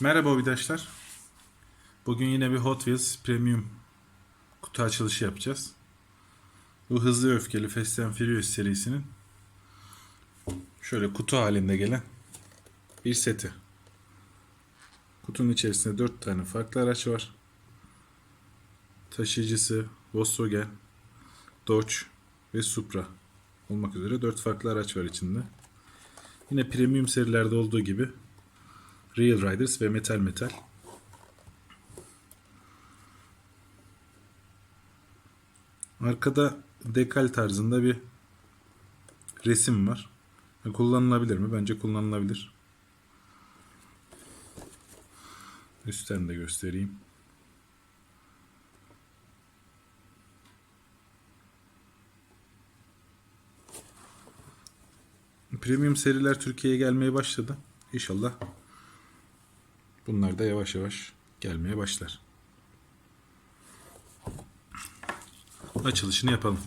Merhaba arkadaşlar. Bugün yine bir Hot Wheels Premium kutu açılışı yapacağız. Bu hızlı öfkeli Fast and Furious serisinin şöyle kutu halinde gelen bir seti. Kutunun içerisinde 4 tane farklı araç var. Taşıyıcısı Volkswagen, Dodge ve Supra olmak üzere 4 farklı araç var içinde. Yine premium serilerde olduğu gibi Real Riders ve Metal Metal. Arkada dekal tarzında bir resim var. Kullanılabilir mi? Bence kullanılabilir. Üstten de göstereyim. Premium seriler Türkiye'ye gelmeye başladı. İnşallah bunlar da yavaş yavaş gelmeye başlar. Açılışını yapalım.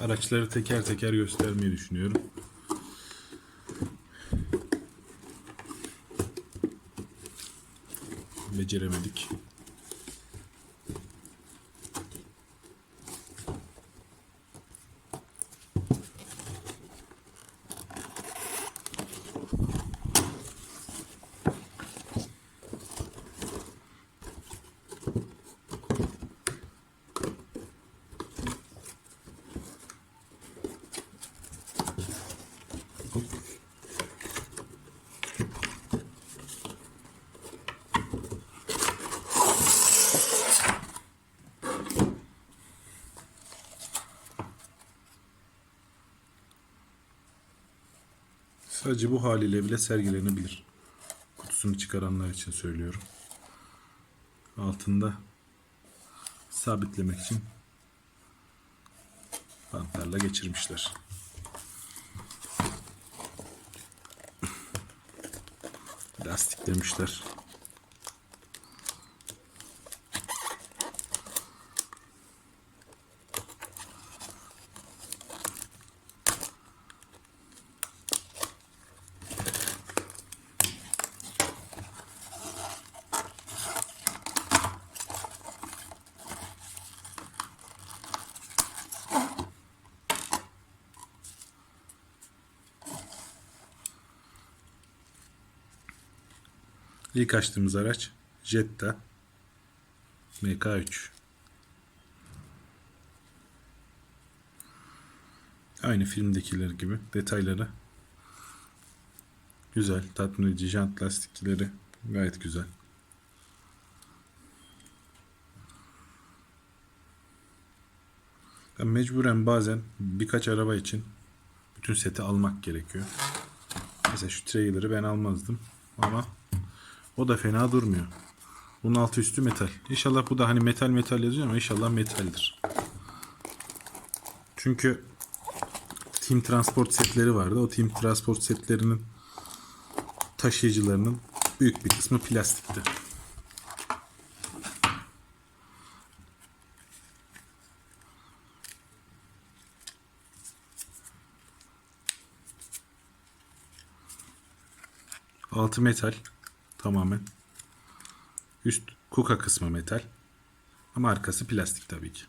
Araçları teker teker göstermeyi düşünüyorum. Beceremedik. Sadece bu haliyle bile sergilenebilir. Kutusunu çıkaranlar için söylüyorum. Altında sabitlemek için bantlarla geçirmişler. Lastiklemişler. İlk açtığımız araç Jetta MK3. Aynı filmdekiler gibi detayları güzel, tatmin edici jant lastikleri gayet güzel. Ben mecburen bazen birkaç araba için bütün seti almak gerekiyor. Mesela şu trailer'ı ben almazdım ama o da fena durmuyor. Bunun altı üstü metal. İnşallah bu da hani metal metal yazıyor ama inşallah metaldir. Çünkü Team Transport setleri vardı. O Team Transport setlerinin taşıyıcılarının büyük bir kısmı plastikti. Altı metal tamamen. Üst kuka kısmı metal. Ama arkası plastik tabii ki.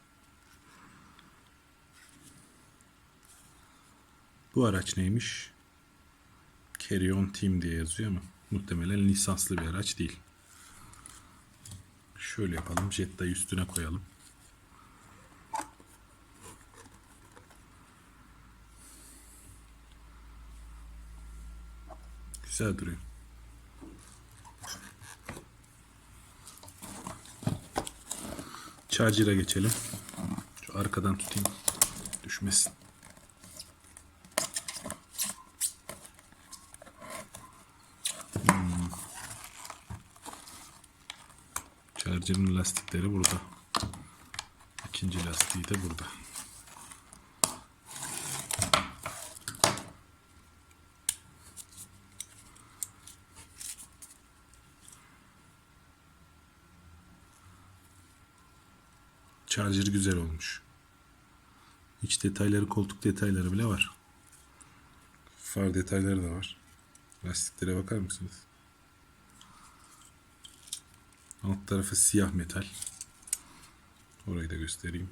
Bu araç neymiş? Carry On Team diye yazıyor ama muhtemelen lisanslı bir araç değil. Şöyle yapalım. Jetta'yı üstüne koyalım. Güzel duruyor. Charger'a geçelim. Şu arkadan tutayım. Düşmesin. Hmm. Charger'ın lastikleri burada. İkinci lastiği de burada. Charger güzel olmuş. İç detayları, koltuk detayları bile var. Far detayları da var. Lastiklere bakar mısınız? Alt tarafı siyah metal. Orayı da göstereyim.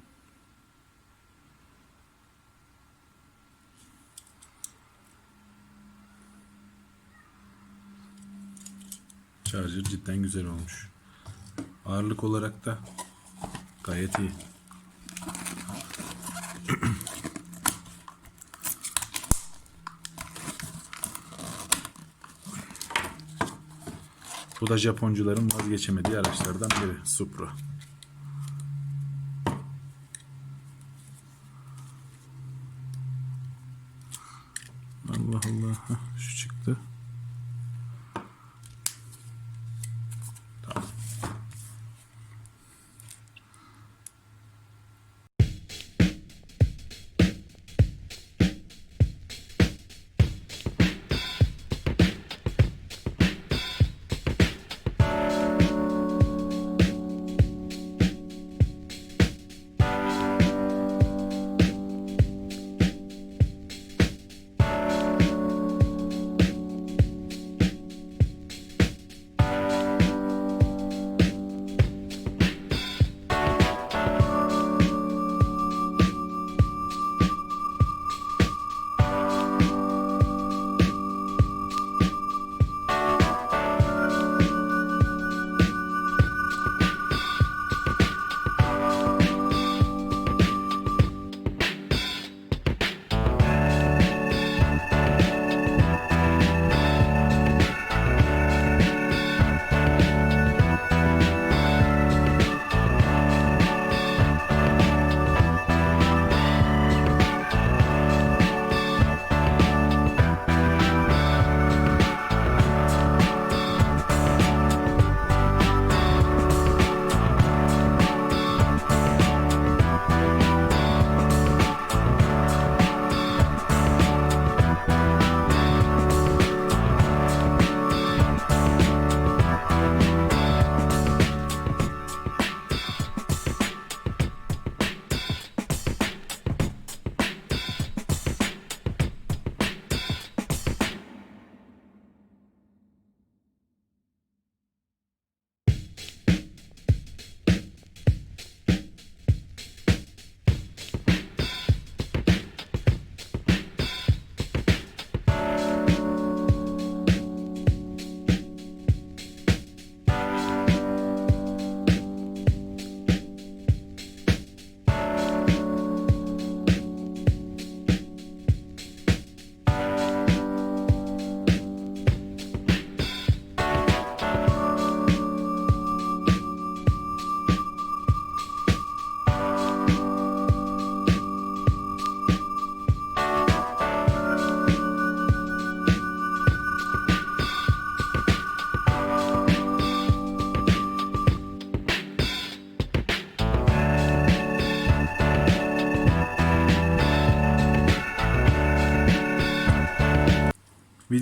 Charger cidden güzel olmuş. Ağırlık olarak da gayet iyi. Bu da Japoncuların vazgeçemediği araçlardan biri. Supra. Allah Allah. Şu çıktı.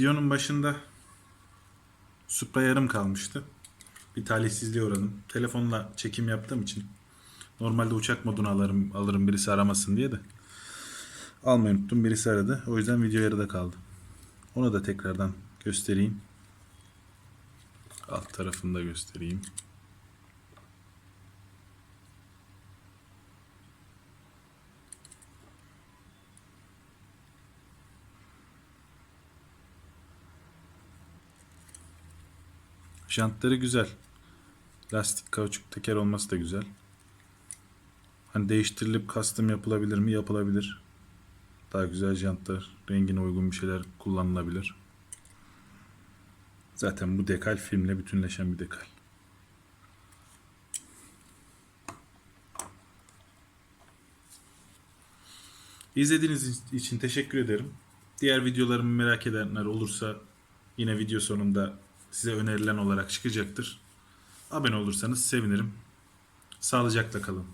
Videonun başında Supra yarım kalmıştı. Bir talihsizliğe uğradım. Telefonla çekim yaptığım için normalde uçak modunu alırım, alırım birisi aramasın diye de almayı unuttum. Birisi aradı. O yüzden video yarıda kaldı. Onu da tekrardan göstereyim. Alt tarafını da göstereyim. Jantları güzel. Lastik kauçuk teker olması da güzel. Hani değiştirilip custom yapılabilir mi? Yapılabilir. Daha güzel jantlar, rengine uygun bir şeyler kullanılabilir. Zaten bu dekal filmle bütünleşen bir dekal. İzlediğiniz için teşekkür ederim. Diğer videolarımı merak edenler olursa yine video sonunda size önerilen olarak çıkacaktır. Abone olursanız sevinirim. Sağlıcakla kalın.